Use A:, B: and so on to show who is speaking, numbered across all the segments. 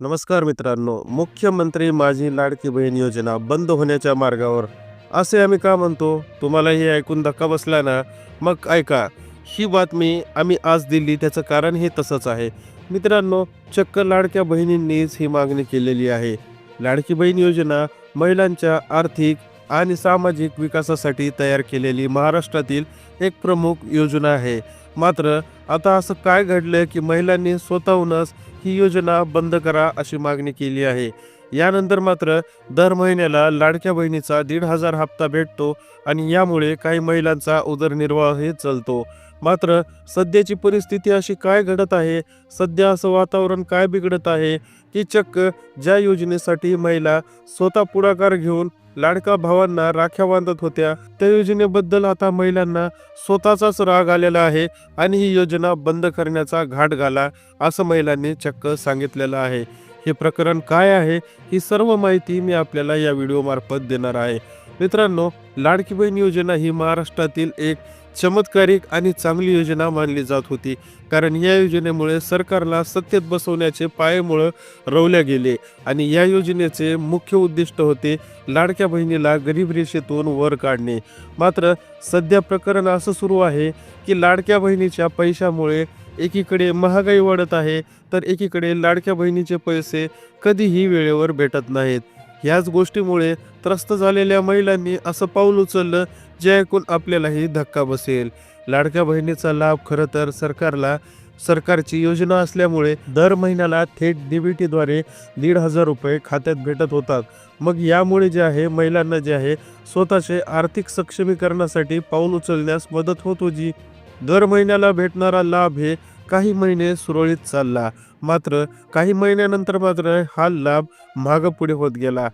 A: नमस्कार मित्रांनो मुख्यमंत्री माझी लाडकी बहीण योजना बंद होण्याच्या मार्गावर. असे आम्ही का म्हणतो? तुम्हाला हे ऐकून धक्का बसला ना? मग ऐका ही बातमी आम्ही आज दिली त्याचं कारण हे तसंच आहे. मित्रांनो चक्क लाडक्या बहिणींनीच ही मागणी केलेली आहे. लाडकी बहीण योजना महिलांच्या आर्थिक आणि सामाजिक विकासासाठी तयार केलेली महाराष्ट्रातील एक प्रमुख योजना आहे. मात्र आता असं काय घडलं की महिलांनी स्वतःहूनच ही योजना बंद करा अशी मागणी केली आहे. यानंतर मात्र दर महिन्याला लाडक्या बहिणीचा दीड हजार हप्ता भेटतो आणि यामुळे काही महिलांचा उदरनिर्वाहही चालतो. मात्र सध्याची परिस्थिती अशी काय घडत आहे? सध्या असं वातावरण काय बिघडत आहे? की चक्क ज्या योजनेसाठी महिला स्वतः पुढाकार घेऊन लाडका भावांना राख्या बांधत होत्या त्या योजनेबद्दल आता महिलांना स्वतःचाच राग आलेला आहे आणि ही योजना बंद करण्याचा घाट घाला असं महिलांनी चक्क सांगितलेलं आहे. हे प्रकरण काय आहे? ही सर्व माहिती मी आपल्याला या व्हिडिओमार्फत देणार आहे. मित्रांनो लाडकी बहीण योजना ही महाराष्ट्रातील एक चमत्कारिक आणि चांगली योजना मानली जात होती. कारण या योजनेमुळे सरकारला सत्तेत बसवण्याचे पायमुळं रवल्या गेले आणि या योजनेचे मुख्य उद्दिष्ट होते लाडक्या बहिणीला गरीब रेषेतून वर काढणे. मात्र सध्या प्रकरण असं सुरू आहे की लाडक्या बहिणीच्या पैशामुळे एकीकडे महागाई वाढत आहे तर एकीकडे लाडक्या बहिणीचे पैसे कधीही वेळेवर भेटत नाहीत. ह्याच गोष्टीमुळे त्रस्त झालेल्या महिलांनी असं पाऊल उचललं जे ऐकून आपल्यालाही धक्का बसेल. लाडक्या बहिणीचा लाभ खरं तर सरकारला सरकारची योजना असल्यामुळे दर महिन्याला थेट डीबीटीद्वारे दीड हजार रुपये खात्यात भेटत होतात. मग यामुळे जे आहे महिलांना जे आहे स्वतःचे आर्थिक सक्षमीकरणासाठी पाऊल उचलण्यास मदत होत होती. दर महिन्याला भेटणारा लाभ हे काही महिने सुरळीत चालला. मात्र काही महिन्यानंतर मात्र हा लाभ मागं पुढे होत गेला.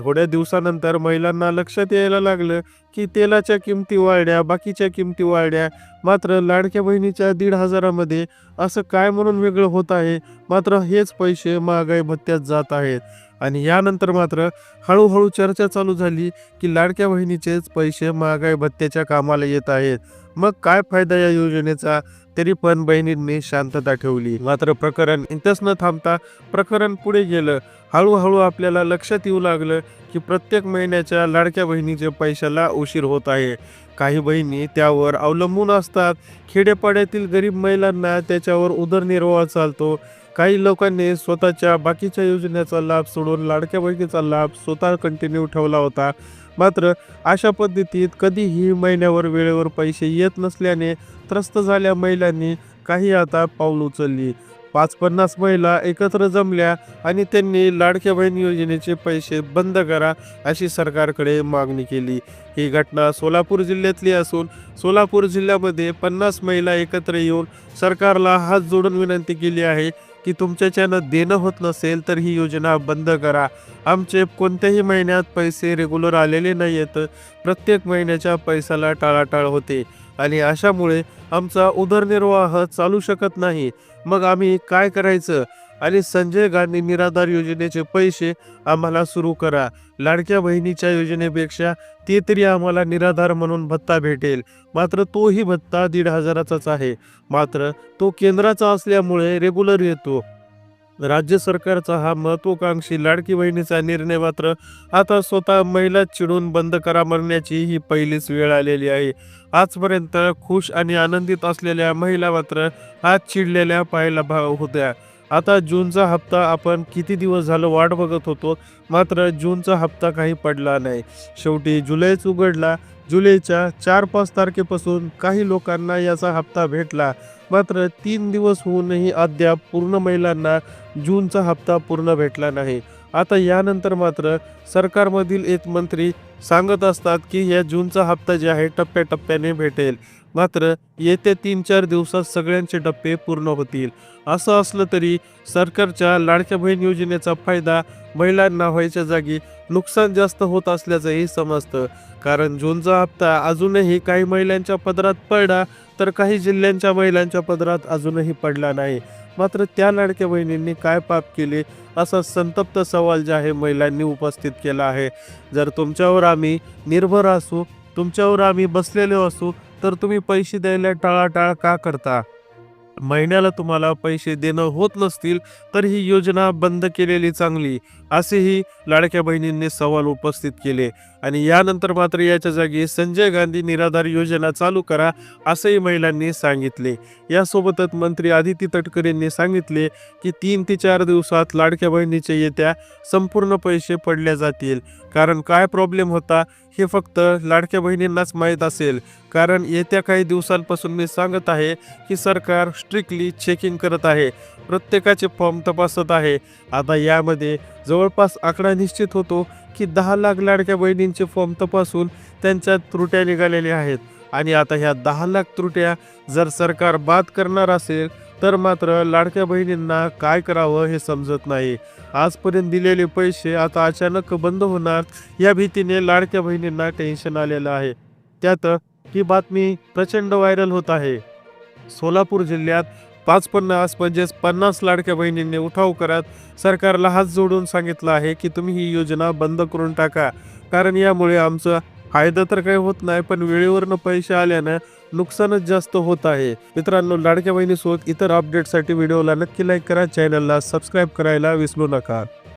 A: थोड्या दिवसानंतर महिलांना लक्षात यायला लागलं की तेलाच्या किमती वाढल्या बाकीच्या किमती वाढल्या. मात्र लाडक्या बहिणीच्या दीड हजारामध्ये असं काय म्हणून वेगळं होत आहे? मात्र हेच पैसे महागाई भत्त्यात जात आहेत. आणि यानंतर मात्र हळूहळू चर्चा चालू झाली की लाडक्या बहिणीचेच पैसे महागाई भत्त्याच्या कामाला येत आहेत. मग काय फायदा या योजनेचा? तरी पण बहिणींनी शांतता ठेवली. मात्र प्रकरण इथंच न थांबता प्रकरण पुढे गेलं. हळूहळू आपल्याला लक्षात येऊ लागलं की प्रत्येक महिन्याच्या लाडक्या बहिणीच्या पैशाला उशीर होत आहे. काही बहिणी त्यावर अवलंबून असतात. खेडेपाड्यातील गरीब महिलांना त्याच्यावर उदरनिर्वाह चालतो. काही लोकांनी स्वतःच्या बाकीच्या योजनेचा लाभ सोडून लाडक्या बहिणीचा लाभ स्वतः कंटिन्यू ठेवला होता. मात्र अशा पद्धतीत कधीही महिन्यावर वेळेवर पैसे येत नसल्याने त्रस्त झाल्या महिलांनी काही आता पाऊल उचलली. पाच पन्नास महिला एकत्र जमल्या आणि त्यांनी लाडक्या बहीण योजनेचे पैसे बंद करा अशी सरकारकडे मागणी केली. ही घटना सोलापूर जिल्ह्यातली असून सोलापूर जिल्ह्यामध्ये पन्नास महिला एकत्र येऊन सरकारला हात जोडून विनंती केली आहे. की तुमच्याच्यानं देणं होत नसेल तर ही योजना बंद करा. आमचे कोणत्याही महिन्यात पैसे रेग्युलर आलेले नाही आहेत प्रत्येक महिन्याच्या पैशाला टाळाटाळ होते. आणि अशामुळे आमचा उदरनिर्वाह चालू शकत नाही. मग आम्ही काय करायचं? आणि संजय गांधी निराधार योजनेचे पैसे आम्हाला सुरू करा. लाडक्या बहिणीच्या योजनेपेक्षा ते तरी आम्हाला निराधार म्हणून भत्ता भेटेल. मात्र तोही भत्ता दीड हजाराचाच आहे. मात्र तो केंद्राचा असल्यामुळे रेग्युलर येतो. राज्य सरकारचा हा महत्वाकांक्षी लाडकी बहिणीचा निर्णय मात्र आता स्वतः महिला चिडून बंद करा म्हणण्याची ही पहिलीच वेळ आलेली आहे. आजपर्यंत खुश आणि आनंदित असलेल्या महिला मात्र आज चिडलेल्या पाहायला भाव होत्या. आता जूनचा हप्ता आपण किती दिवस झालं वाट बघत होतो? मात्र जूनचा हप्ता काही पडला नाही. शेवटी जुलैच उघडला. जुलैच्या चार पाच तारखेपासून काही लोकांना याचा हप्ता भेटला. मात्र तीन दिवस होऊनही अद्याप पूर्ण महिलांना जूनचा हप्ता पूर्ण भेटला नाही. आता यानंतर मात्र सरकारमधील एक मंत्री सांगत असतात की या जूनचा हप्ता जे आहे टप्प्याटप्प्याने भेटेल. मात्र येत्या तीन चार दिवसात सगळ्यांचे टप्पे पूर्ण होतील. असं असलं तरी सरकारच्या लाडक्या बहीण योजनेचा फायदा महिलांना व्हायच्या जागी नुकसान जास्त होत असल्याचंही समजतं. कारण जूनचा हप्ता अजूनही काही महिलांच्या पदरात पडला तर काही जिल्ह्यांच्या महिलांच्या पदरात अजूनही पडला नाही. मात्र त्या लाडक्या बहिणींनी काय पाप केले असा संतप्त सवाल जे आहे महिलांनी उपस्थित केला आहे. जर तुमच्यावर आम्ही निर्भर असू तुमच्यावर आम्ही बसलेलो असू तर तुम्ही पैसे द्यायला टाळाटाळ का करता? महिन्याला तुम्हाला पैसे देणं होत नसतील तर ही योजना बंद केलेली चांगली असेही लाडक्या बहिणींनी सवाल उपस्थित केले. आणि यानंतर मात्र याच्या जागी संजय गांधी निराधार योजना चालू करा असंही महिलांनी सांगितले. यासोबतच मंत्री आदिती तटकरेंनी सांगितले की तीन ते चार दिवसात लाडक्या बहिणीचे येत्या संपूर्ण पैसे पडले जातील. कारण काय प्रॉब्लेम होता हे फक्त लाडक्या बहिणींनाच माहीत असेल. कारण येत्या काही दिवसांपासून मी सांगत आहे की सरकार स्ट्रिक्टली चेकिंग करत आहे. प्रत्येकाचे फॉर्म तपासत आहे. आता यामध्ये जवळपास आकडा निश्चित होतो की दहा लाख लाडक्या बहिणींचे फॉर्म तपासून त्यांच्या त्रुट्या निघालेल्या आहेत. आणि आता ह्या दहा लाख त्रुट्या जर सरकार बाद करणार असेल तर मात्र लाडक्या बहिणींना काय करावं हे समजत नाही. आजपर्यंत दिलेले पैसे आता अचानक बंद होणार या भीतीने लाडक्या बहिणींना टेन्शन आलेलं आहे. त्यात ही बातमी प्रचंड व्हायरल होत आहे. सोलापूर जिल्ह्यात. पाच पन्नास म्हणजेच पन्नास लाडक्या बहिणींनी उठाव करत सरकारला हात जोडून सांगितलं आहे की तुम्ही ही योजना बंद करून टाका. कारण यामुळे आमचं फायदा तर काही होत नाही पण वेळेवरनं पैसे आल्यानं नुकसानच जास्त होत आहे. मित्रांनो लाडक्या बहिणीसोबत इतर अपडेटसाठी व्हिडिओला नक्की लाईक करा चॅनलला सबस्क्राईब करायला विसरू नका.